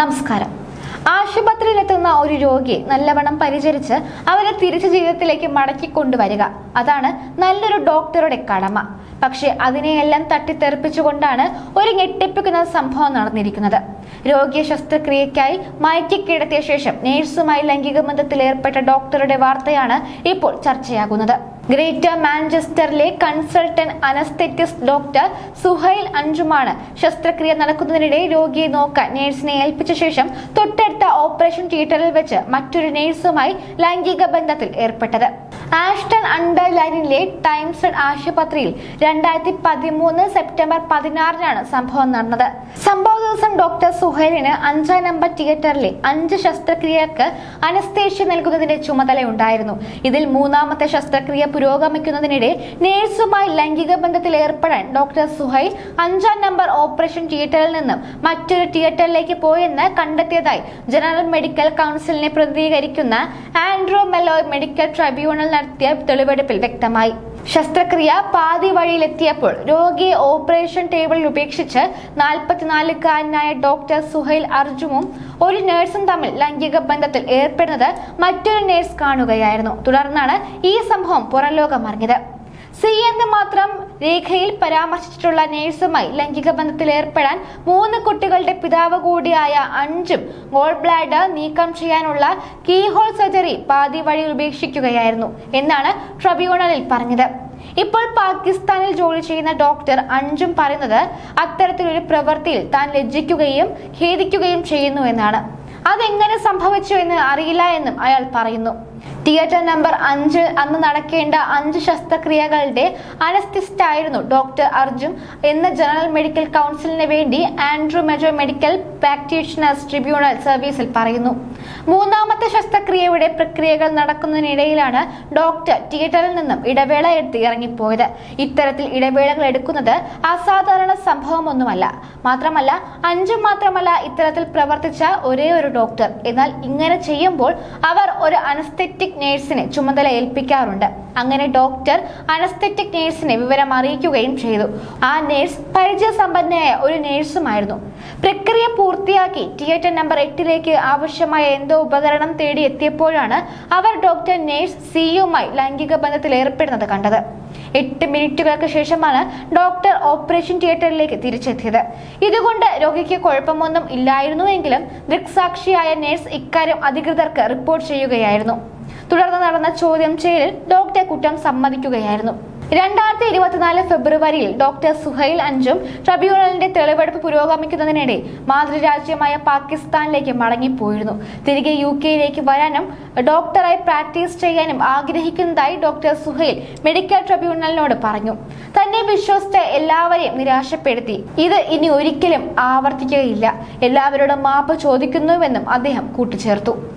നമസ്കാരം. ആശുപത്രിയിലെത്തുന്ന ഒരു രോഗിയെ നല്ലവണ്ണം പരിചരിച്ച് അവരെ തിരിച്ചു ജീവിതത്തിലേക്ക് മടക്കി കൊണ്ടുവരിക. അതാണ് നല്ലൊരു ഡോക്ടറുടെ കടമ. പക്ഷെ അതിനെയെല്ലാം തട്ടിത്തെറിപ്പിച്ചുകൊണ്ടാണ് ഒരു ഞെട്ടിപ്പിക്കുന്ന സംഭവം നടന്നിരിക്കുന്നത്. രോഗിയെ ശസ്ത്രക്രിയയ്ക്കായി മയക്കിക്കിടത്തിയ ശേഷം നേഴ്സുമായി ലൈംഗിക ബന്ധത്തിൽ ഏർപ്പെട്ട ഡോക്ടറുടെ വാർത്തയാണ് ഇപ്പോൾ ചർച്ചയാകുന്നത്. ഗ്രേറ്റർ മാഞ്ചസ്റ്ററിലെ കൺസൾട്ടന്റ് അനസ്തെറ്റിസ്റ്റ് ഡോക്ടർ സുഹൈൽ അഞ്ചുമാണ്. ശസ്ത്രക്രിയ നടക്കുന്നതിനിടെ രോഗിയെ നോക്കാൻ നേഴ്സിനെ ഏൽപ്പിച്ച ശേഷം തൊട്ടടുത്ത ഓപ്പറേഷൻ തിയേറ്ററിൽ വെച്ച് മറ്റൊരു നേഴ്സുമായി ലൈംഗിക ബന്ധത്തിൽ ഏർപ്പെട്ടത്. ആഷ്ടൺ അണ്ടർ ലൈനിലെ ടൈംസൺ ആശുപത്രിയിൽ രണ്ടായിരത്തി പതിമൂന്ന് സെപ്റ്റംബർ പതിനാറിനാണ് സംഭവം നടന്നത്. സംഭവ ദിവസം ഡോക്ടർ സുഹൈലിന് അഞ്ചാം നമ്പർ തിയേറ്ററിലെ അഞ്ച് ശസ്ത്രക്രിയക്ക് അനസ്തേഷ്യ നൽകുന്നതിന്റെ ചുമതലയുണ്ടായിരുന്നു. ഇതിൽ മൂന്നാമത്തെ ശസ്ത്രക്രിയ പുരോഗമിക്കുന്നതിനിടെ നേഴ്സുമായി ലൈംഗിക ബന്ധത്തിൽ ഏർപ്പെടാൻ ഡോക്ടർ സുഹൈൽ അഞ്ചാം നമ്പർ ഓപ്പറേഷൻ തിയേറ്ററിൽ നിന്നും മറ്റൊരു തിയേറ്ററിലേക്ക് പോയെന്ന് കണ്ടെത്തിയതായി ജനറൽ മെഡിക്കൽ കൗൺസിലിനെ പ്രതിനിധീകരിക്കുന്ന ആൻഡ്രോ മെലോയ് മെഡിക്കൽ ട്രൈബ്യൂണൽ നടത്തിയ തെളിവെടുപ്പിൽ വ്യക്തമായി. ശസ്ത്രക്രിയ പാതി വഴിയിലെത്തിയപ്പോൾ രോഗിയെ ഓപ്പറേഷൻ ടേബിളിൽ ഉപേക്ഷിച്ച് നാൽപ്പത്തിനാലുകാരനായ ഡോക്ടർ സുഹൈൽ അർജുനും ഒരു നഴ്സും തമ്മിൽ ലൈംഗിക ബന്ധത്തിൽ ഏർപ്പെടുന്നത് മറ്റൊരു നഴ്സ് കാണുകയായിരുന്നു. തുടർന്നാണ് ഈ സംഭവം പുറംലോകം അറിഞ്ഞത്. സി എന്ന് മാത്രം രേഖയിൽ പരാമർശിച്ചിട്ടുള്ള നേഴ്സുമായി ലൈംഗിക ബന്ധത്തിൽ ഏർപ്പെടാൻ മൂന്ന് കുട്ടികളുടെ പിതാവ് കൂടിയായ അഞ്ചും ഗോൾ ബ്ലാഡർ നീക്കം ചെയ്യാനുള്ള കീഹോൾ സർജറി പാതി വഴി ഉപേക്ഷിക്കുകയായിരുന്നു എന്നാണ് ട്രിബ്യൂണലിൽ പറഞ്ഞത്. ഇപ്പോൾ പാകിസ്ഥാനിൽ ജോലി ചെയ്യുന്ന ഡോക്ടർ അഞ്ചും പറയുന്നത് അത്തരത്തിലൊരു പ്രവൃത്തിയിൽ താൻ ലജ്ജിക്കുകയും ഖേദിക്കുകയും ചെയ്യുന്നു എന്നാണ്. അതെങ്ങനെ സംഭവിച്ചു എന്ന് അറിയില്ല എന്നും അയാൾ പറയുന്നു. തിയേറ്റർ നമ്പർ അഞ്ച് അന്ന് നടക്കേണ്ട അഞ്ച് ശസ്ത്രക്രിയകളുടെ അനസ്തിസ്റ്റ് ആയിരുന്നു ഡോക്ടർ അർജുൻ എന്ന് ജനറൽ മെഡിക്കൽ കൗൺസിലിന് വേണ്ടി ആൻഡ്രൂ മെജോ മെഡിക്കൽ പ്രാക്ടീഷണേഴ്സ് ട്രിബ്യൂണൽ സർവീസിൽ പറയുന്നു. മൂന്നാമത്തെ ശസ്ത്രക്രിയയുടെ പ്രക്രിയകൾ നടക്കുന്നതിനിടയിലാണ് ഡോക്ടർ തിയേറ്ററിൽ നിന്നും ഇടവേള എടുത്ത് ഇറങ്ങിപ്പോയത്. ഇത്തരത്തിൽ ഇടവേളകൾ എടുക്കുന്നത് അസാധാരണ സംഭവമൊന്നുമല്ല. മാത്രമല്ല അഞ്ചും മാത്രമല്ല ഇത്തരത്തിൽ പ്രവർത്തിച്ച ഒരേ ഒരു ഡോക്ടർ. എന്നാൽ ഇങ്ങനെ ചെയ്യുമ്പോൾ അവർ ഒരു അനസ്തെറ്റിക് നേഴ്സിനെ ചുമതല ഏൽപ്പിക്കാറുണ്ട്. അങ്ങനെ ഡോക്ടർ അനസ്തെറ്റിക് നേഴ്സിനെ വിവരം അറിയിക്കുകയും ചെയ്തു. ആ നേഴ്സ് പരിചയസമ്പന്നയായ ഒരു നേഴ്സുമായിരുന്നു. പ്രക്രിയ പൂർത്തിയാക്കി തിയേറ്റർ നമ്പർ എട്ടിലേക്ക് ആവശ്യമായ എന്തോ ഉപകരണം തേടി എത്തിയപ്പോഴാണ് അവർ ഡോക്ടർ നേഴ്സ് സിയുമായി ലൈംഗിക ബന്ധത്തിൽ ഏർപ്പെടുന്നത് കണ്ടത്. എട്ട് മിനിറ്റുകൾക്ക് ശേഷമാണ് ഡോക്ടർ ഓപ്പറേഷൻ തിയേറ്ററിലേക്ക് തിരിച്ചെത്തിയത്. ഇതുകൊണ്ട് രോഗിക്ക് കുഴപ്പമൊന്നും ഇല്ലായിരുന്നുവെങ്കിലും ദൃക്സാക്ഷിയായ നേഴ്സ് ഇക്കാര്യം അധികൃതർക്ക് റിപ്പോർട്ട് ചെയ്യുകയായിരുന്നു. തുടർന്ന് നടന്ന ചോദ്യം ചെയ്യലിൽ ഡോക്ടറെ കുറ്റം സമ്മതിക്കുകയായിരുന്നു. രണ്ടായിരത്തി ഇരുപത്തിനാല് ഫെബ്രുവരിയിൽ ഡോക്ടർ സുഹൈൽ അഞ്ചും ട്രിബ്യൂണലിന്റെ തെളിവെടുപ്പ് പുരോഗമിക്കുന്നതിനിടെ മാതൃരാജ്യമായ പാകിസ്ഥാനിലേക്ക് മടങ്ങിപ്പോയിരുന്നു. തിരികെ യു കെയിലേക്ക് വരാനും ഡോക്ടറായി പ്രാക്ടീസ് ചെയ്യാനും ആഗ്രഹിക്കുന്നതായി ഡോക്ടർ സുഹൈൽ മെഡിക്കൽ ട്രിബ്യൂണലിനോട് പറഞ്ഞു. തന്നെ വിശ്വസിച്ച എല്ലാവരെയും നിരാശപ്പെടുത്തി. ഇത് ഇനി ഒരിക്കലും ആവർത്തിക്കുകയില്ല. എല്ലാവരോടും മാപ്പ് ചോദിക്കുന്നുവെന്നും അദ്ദേഹം കൂട്ടിച്ചേർത്തു.